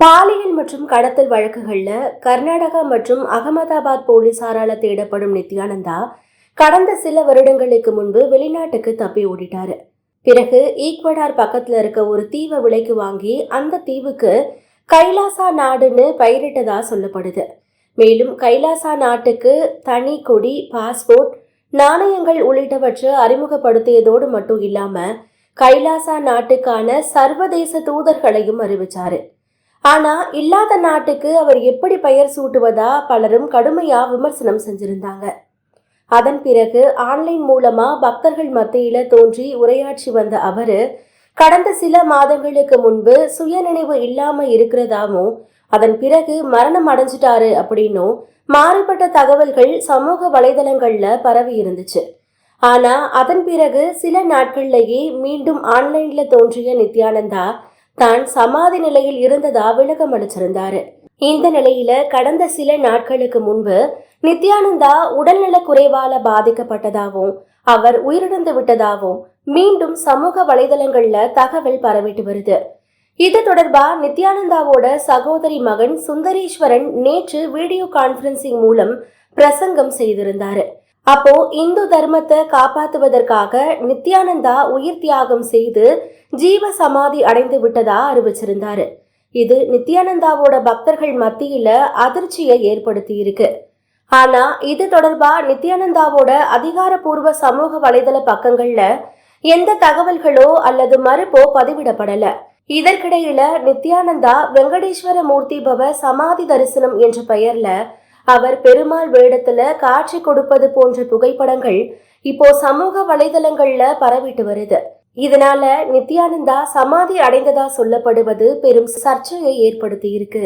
பாலியல் மற்றும் கடத்தல் வழக்குகளில் கர்நாடகா மற்றும் அகமதாபாத் போலீசாரால தேடப்படும் நித்யானந்தா கடந்த சில வருடங்களுக்கு முன்பு வெளிநாட்டுக்கு தப்பி ஓடிட்டாரு. பிறகு ஈக்வடார் பக்கத்துல இருக்க ஒரு தீவை விலைக்கு வாங்கி அந்த தீவுக்கு கைலாசா நாடுன்னு பயிரிட்டதா சொல்லப்படுது. மேலும் கைலாசா நாட்டுக்கு தனி கொடி பாஸ்போர்ட் நாணயங்கள் உள்ளிட்டவற்றை அறிமுகப்படுத்தியதோடு மட்டும் இல்லாம கைலாசா நாட்டுக்கான சர்வதேச தூதர்களையும் அறிவிச்சாரு. ஆனால் இல்லாத நாட்டுக்கு அவர் எப்படி பெயர் சூட்டுவதா பலரும் கடுமையாக விமர்சனம் செஞ்சிருந்தாங்க. அதன் பிறகு ஆன்லைன் மூலமாக பக்தர்கள் மத்தியில் தோன்றி உரையாற்றி வந்த அவர் கடந்த சில மாதங்களுக்கு முன்பு சுயநினைவு இல்லாமல் இருக்கிறதாவும் அதன் பிறகு மரணம் அடைஞ்சிட்டாரு அப்படின்னும் மாறுபட்ட தகவல்கள் சமூக வலைதளங்களில் பரவி இருந்துச்சு. ஆனால் அதன் பிறகு சில நாட்கள்லேயே மீண்டும் ஆன்லைனில் தோன்றிய நித்யானந்தா தான் சமாதி நிலையில் இருந்ததா விளக்கம் அளிச்சிருந்தாரு. இந்த நிலையில கடந்த சில நாட்களுக்கு முன்பு நித்யானந்தா உடல்நல குறைவால பாதிக்கப்பட்டதாகவும் அவர் உயிரிழந்து விட்டதாகவும் மீண்டும் சமூக வலைதளங்கள்ல தகவல் பரவிட்டு வருது. இது தொடர்பா நித்யானந்தாவோட சகோதரி மகன் சுந்தரேஸ்வரன் நேற்று வீடியோ கான்பரன்சிங் மூலம் பிரசங்கம் செய்திருந்தாரு. அப்போ இந்து தர்மத்தை காப்பாத்துவதற்காக நித்யானந்தா உயிர் தியாகம் செய்து ஜீவ சமாதி அடைந்து விட்டதா அறிவிச்சிருந்தாரு. இது நித்யானந்தாவோட பக்தர்கள் மத்தியில அதிர்ச்சியை ஏற்படுத்தி இருக்கு ஆனா இது தொடர்பா நித்யானந்தாவோட அதிகாரப்பூர்வ சமூக வலைதள பக்கங்கள்ல எந்த தகவல்களோ அல்லது மறுப்போ பதிவிடப்படல. இதற்கிடையில நித்யானந்தா வெங்கடேஸ்வர மூர்த்தி பவ சமாதி தரிசனம் என்ற பெயர்ல அவர் பெருமாள் வேடத்துல காட்சி கொடுப்பது போன்ற புகைப்படங்கள் இப்போ சமூக வலைதளங்கள்ல பரவிட்டு வருது. இதனால நித்யானந்தா சமாதி அடைந்ததா சொல்லப்படுவது பெரும் சர்ச்சையை ஏற்படுத்தி இருக்கு